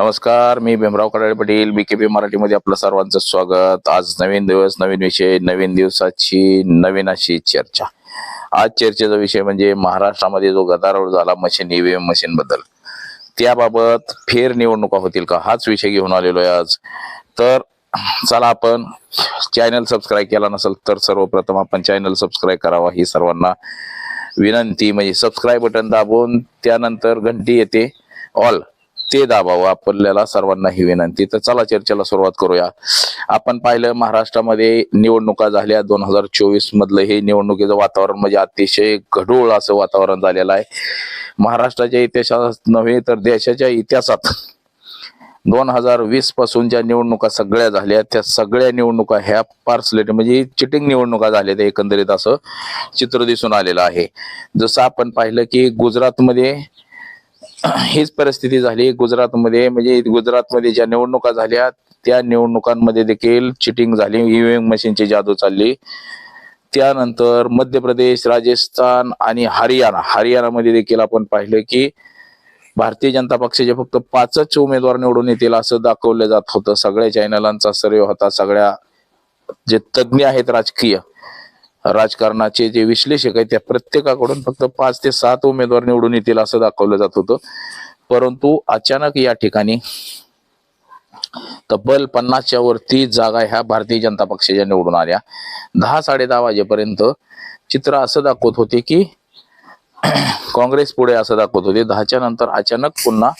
नमस्कार मी भीमराव कडाळे पाटील बीकेपी मराठीमध्ये आपलं सर्वांचं स्वागत. आज नवीन दिवस नवीन विषय नवीन दिवसाची नवीन अशी चर्चा. आज चर्चेचा विषय म्हणजे महाराष्ट्रामध्ये जो गदारोळ झाला मशीन ईव्हीएम मशीन बद्दल. त्याबाबत फेर निवडणुका होतील का? हाच विषय घेऊन आलेलो आहे आज. तर चला आपण चॅनल सबस्क्राईब केला नसेल तर सर्वप्रथम आपण चॅनल सबस्क्राईब करावा ही सर्वांना विनंती. म्हणजे सबस्क्राईब बटन दाबून त्यानंतर घंटी येते. ऑल ते दाबावं आपल्याला सर्वांना ही विनंती. तर चला चर्चेला सुरुवात करूया. आपण पाहिलं महाराष्ट्रामध्ये निवडणुका झाल्या. दोन हजार चोवीस मधलं हे निवडणुकीचं वातावरण म्हणजे अतिशय गढूळ असं वातावरण झालेलं आहे. महाराष्ट्राच्या इतिहासात नव्हे तर देशाच्या इतिहासात दोन हजार वीसपासून ज्या निवडणुका सगळ्या झाल्या त्या सगळ्या निवडणुका ह्या पार्सलेट म्हणजे चिटिंग निवडणुका झाल्या त्या एकंदरीत असं चित्र दिसून आलेलं आहे. जसं आपण पाहिलं की गुजरातमध्ये हीच परिस्थिती झाली. गुजरातमध्ये म्हणजे गुजरातमध्ये ज्या निवडणुका झाल्या त्या निवडणुकांमध्ये देखील चिटिंग झाली. ईव्हीएम मशीनची जादू चालली. त्यानंतर मध्य प्रदेश राजस्थान आणि हरियाणा. हरियाणामध्ये देखील आपण पाहिलं की भारतीय जनता पक्षाचे फक्त पाचच उमेदवार निवडून येतील असं दाखवलं जात होतं. सगळ्या चॅनलांचा सर्वे होता. सगळ्या जे तज्ज्ञ आहेत राजकीय राजकारणाचे जे विश्लेषक आहेत त्या प्रत्येकाकडून फक्त पाच ते सात उमेदवार निवडून येतील असं दाखवलं जात होतं. परंतु अचानक या ठिकाणी तब्बल पन्नासच्या वरती जागा ह्या भारतीय जनता पक्षाच्या निवडून आल्या. दहा साडे दहा वाजेपर्यंत चित्र असं दाखवत होते की काँग्रेस पुढे असं दाखवत होते. दहाच्या नंतर अचानक पुन्हा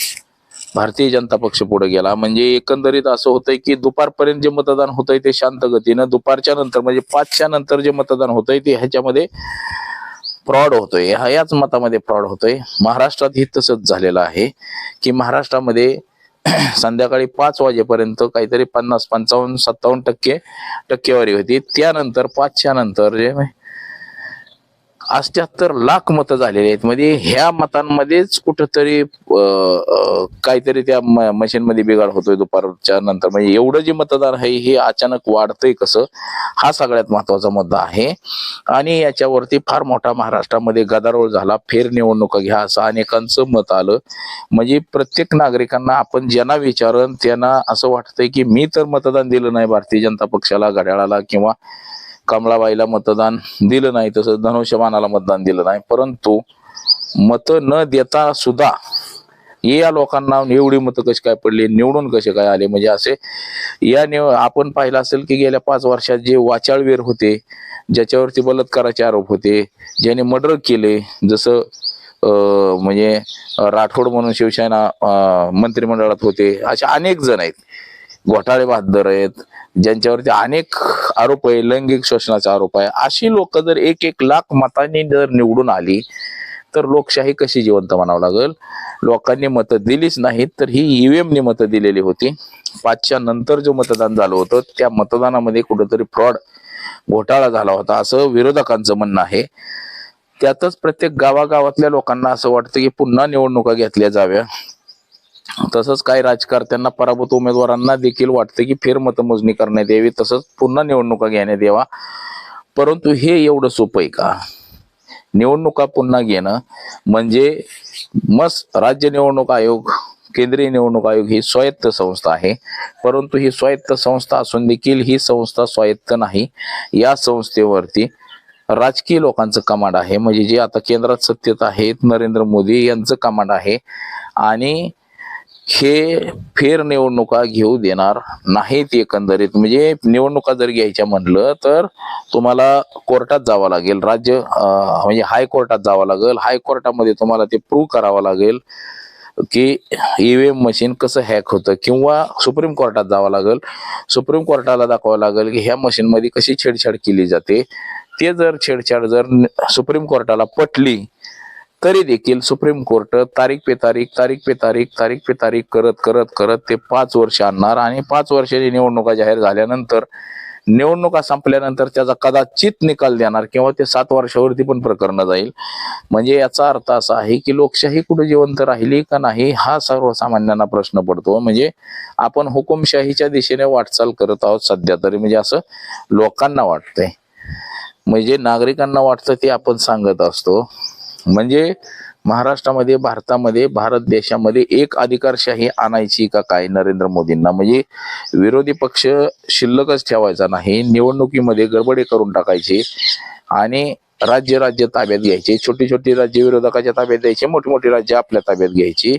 भारतीय जनता पक्ष पुढे गेला. म्हणजे एकंदरीत असं होतंय की दुपारपर्यंत जे मतदान होतंय ते शांत गतीनं दुपारच्या नंतर म्हणजे पाचच्या नंतर जे मतदान होतंय ते ह्याच्यामध्ये फ्रॉड होतोय. हा याच मतामध्ये फ्रॉड होतोय. महाराष्ट्रात ही तसंच झालेलं आहे की महाराष्ट्रामध्ये संध्याकाळी पाच वाजेपर्यंत काहीतरी पन्नास पंचावन्न सत्तावन्न टक्के टक्केवारी होती. त्यानंतर पाचच्या नंतर जे अष्ट्याहत्तर लाख मतं झालेली आहेत. म्हणजे ह्या मतांमध्येच कुठंतरी काहीतरी त्या मशीनमध्ये बिघाड होतोय दुपारच्या नंतर. म्हणजे एवढं जे मतदान आहे हे अचानक वाढतंय कसं? हा सगळ्यात महत्त्वाचा मुद्दा आहे. आणि याच्यावरती फार मोठा महाराष्ट्रामध्ये गदारोळ झाला. फेरनिवडणुका घ्या असं अनेकांचं मत आलं. म्हणजे प्रत्येक नागरिकांना आपण ज्यांना विचारण त्यांना असं वाटतंय की मी तर मतदान दिलं नाही भारतीय जनता पक्षाला घड्याळाला किंवा कमळाबाईला मतदान दिलं नाही तसं धनुष्यबाणाला मतदान दिलं नाही. परंतु मत न देता सुद्धा या लोकांना एवढी मतं कशी काय पडली निवडून कसे काय आले? म्हणजे असे या निव आपण पाहिलं असेल की गेल्या पाच वर्षात जे वाचाळवीर होते ज्याच्यावरती बलात्काराचे आरोप होते ज्याने मर्डर केले जसं म्हणजे राठोड म्हणून शिवसेना मंत्रिमंडळात होते असे अनेक जण आहेत. घोटाळे बहादर आहेत. ज्यांच्यावरती अनेक आरोप आहे लैंगिक शोषणाचा आरोप आहे. अशी लोक जर एक एक लाख मतांनी जर निवडून आली तर लोकशाही कशी जिवंत म्हणावं लागेल? लोकांनी मतं दिलीच नाहीत तर ही ईव्हीएमने मतं दिलेली होती. पाचच्या नंतर जो मतदान झालं होतं त्या मतदानामध्ये कुठेतरी फ्रॉड घोटाळा झाला होता असं विरोधकांचं म्हणणं आहे. त्यातच प्रत्येक गावागावातल्या लोकांना असं वाटतं की पुन्हा निवडणुका घेतल्या जाव्या. तसंच काही राजकारत्यांना पराभूत उमेदवारांना देखील वाटतं की फेरमतमोजणी करण्यात यावी. तसंच पुन्हा निवडणुका घेण्यात यावा. परंतु हे एवढं सोपं आहे का? निवडणुका पुन्हा घेणं म्हणजे मस्त राज्य निवडणूक आयोग केंद्रीय निवडणूक आयोग ही स्वायत्त संस्था आहे. परंतु ही स्वायत्त संस्था असून देखील ही संस्था स्वायत्त नाही. या संस्थेवरती राजकीय लोकांचं कमांड आहे. म्हणजे जे आता केंद्रात सत्तेत आहेत नरेंद्र मोदी यांचं कमांड आहे. आणि हे फेर निवडणुका घेऊ देणार नाहीत एकंदरीत. म्हणजे निवडणुका जर घ्यायच्या म्हणलं तर तुम्हाला कोर्टात जावं लागेल. राज्य म्हणजे हायकोर्टात जावं लागेल. हायकोर्टामध्ये तुम्हाला ते प्रूव्ह करावं लागेल की ईव्हीएम मशीन कसं हॅक होतं किंवा सुप्रीम कोर्टात जावं लागेल. सुप्रीम कोर्टाला दाखवावं लागेल की ह्या मशीनमध्ये कशी छेडछाड केली जाते. ते जर छेडछाड जर सुप्रीम कोर्टाला पटली तरी देखील सुप्रीम कोर्ट तारीख पे तारीख तारीख पे तारीख तारीख पे तारीख करत करत करत ते पाच वर्ष आणणार आणि पाच वर्षाची निवडणुका जाहीर झाल्यानंतर निवडणुका संपल्यानंतर त्याचा कदाचित निकाल देणार किंवा ते सात वर्षावरती पण प्रकरण जाईल. म्हणजे याचा अर्थ असा आहे की लोकशाही कुठे जिवंत राहिली का नाही हा सर्वसामान्यांना प्रश्न पडतो. म्हणजे आपण हुकुमशाहीच्या दिशेने वाटचाल करत आहोत सध्या तरी म्हणजे असं लोकांना वाटतंय. म्हणजे नागरिकांना वाटतं ते आपण सांगत असतो. म्हणजे महाराष्ट्रामध्ये भारतामध्ये भारत देशामध्ये एक अधिकारशाही आणायची का काय नरेंद्र मोदींना? म्हणजे विरोधी पक्ष शिल्लकच ठेवायचा नाही निवडणुकीमध्ये गडबडे करून टाकायची आणि राज्य राज्य ताब्यात घ्यायचे छोटी छोटी राज्य विरोधकाच्या ताब्यात द्यायची मोठी मोठी राज्य आपल्या ताब्यात घ्यायची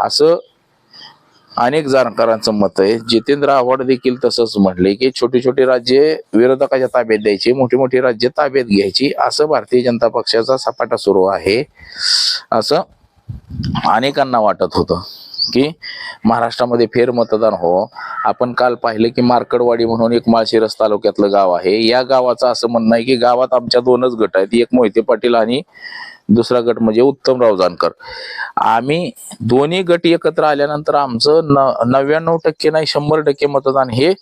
असं अनेक जाणकारांचं मत आहे. जितेंद्र आव्हाड देखील तसंच म्हटले की छोटी छोटी राज्ये विरोधकाच्या ताब्यात द्यायची मोठी मोठी राज्य ताब्यात घ्यायची असं भारतीय जनता पक्षाचा सपाटा सुरू आहे. असं अनेकांना वाटत होतं की महाराष्ट्रामध्ये फेर मतदान हो. आपण काल पाहिलं की मार्कडवाडी म्हणून एक माळशिरस तालुक्यातलं गाव आहे. या गावाचं असं म्हणणं आहे की गावात आमच्या दोनच गट आहेत एक मोहिते पाटील आणि दुसरा गट म्हणजे उत्तमराव जानकर. आम्ही दोन्ही गट एकत्र आल्यानंतर आमचं न नव्याण्णव टक्के नाही शंभर टक्के मतदान हे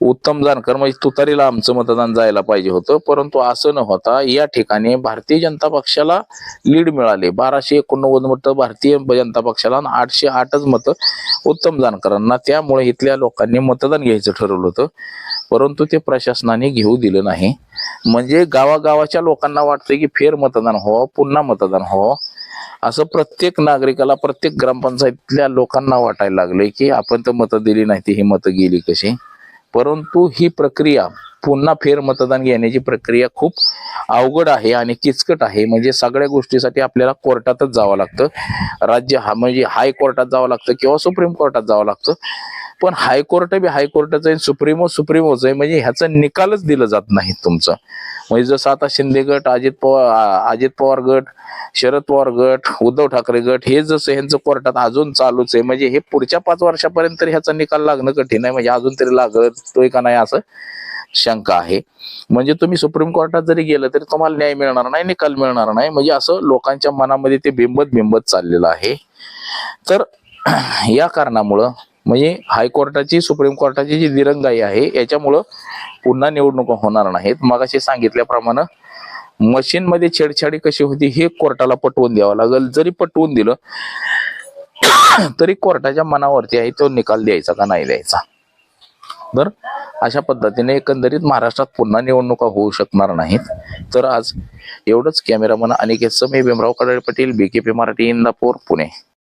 उत्तम जानकर म्हणजे तुतारीला आमचं मतदान जायला पाहिजे होतं. परंतु असं न होता या ठिकाणी भारतीय जनता पक्षाला लीड मिळाले. बाराशे एकोणनव्वद मतं भारतीय जनता पक्षाला आणि आठशे आठच मतं उत्तम जानकरांना त्यामुळे इथल्या लोकांनी मतदान घ्यायचं ठरवलं होतं. परंतु ते प्रशासनाने घेऊ दिलं नाही. म्हणजे गावागावाच्या लोकांना वाटतं की फेर मतदान हो पुन्हा मतदान हो असं प्रत्येक नागरिकाला प्रत्येक ग्रामपंचायतीतल्या लोकांना वाटायला लागले की आपण तर मतं दिली नाही ती ही मतं गेली कशी? परंतु ही प्रक्रिया पुन्हा फेर मतदान घेण्याची प्रक्रिया खूप अवघड आहे आणि किचकट आहे. म्हणजे सगळ्या गोष्टीसाठी आपल्याला कोर्टातच जावं लागतं. राज्य हा म्हणजे हायकोर्टात जावं लागतं किंवा सुप्रीम कोर्टात जावं लागतं. पण हायकोर्ट बी हायकोर्टाचं आहे सुप्रीमो सुप्रीमोच आहे. म्हणजे ह्याचा निकालच दिला जात नाही तुमचं. म्हणजे जसं आता शिंदे गट अजित पवार अजित पवार गट शरद पवार गट उद्धव ठाकरे गट हे जसं ह्यांचं कोर्टात अजून चालूच आहे. म्हणजे हे पुढच्या पाच वर्षापर्यंत ह्याचा निकाल लागणं कठीण आहे. म्हणजे अजून तरी लागतोय का नाही असं शंका आहे. म्हणजे तुम्ही सुप्रीम कोर्टात जरी गेलं तरी तुम्हाला न्याय मिळणार नाही निकाल मिळणार नाही. म्हणजे असं लोकांच्या मनामध्ये ते बिंबत बिंबत चाललेलं आहे. तर या कारणामुळं म्हणजे हायकोर्टाची सुप्रीम कोर्टाची जी दिरंगाई आहे याच्यामुळं पुन्हा निवडणुका होणार नाहीत. मगाशी सांगितल्याप्रमाणे मशीन मध्ये छेडछाडी कशी होती हे कोर्टाला पटवून द्यावं लागेल. जरी पटवून दिलं तरी कोर्टाच्या मनावरती आहे तो निकाल द्यायचा का नाही द्यायचा. तर अशा पद्धतीने एकंदरीत महाराष्ट्रात पुन्हा निवडणुका होऊ शकणार नाहीत. तर आज एवढंच. Cameraman Aniket Sami Bhimrao Kadale Patil BKP Marathi Indapur Pune.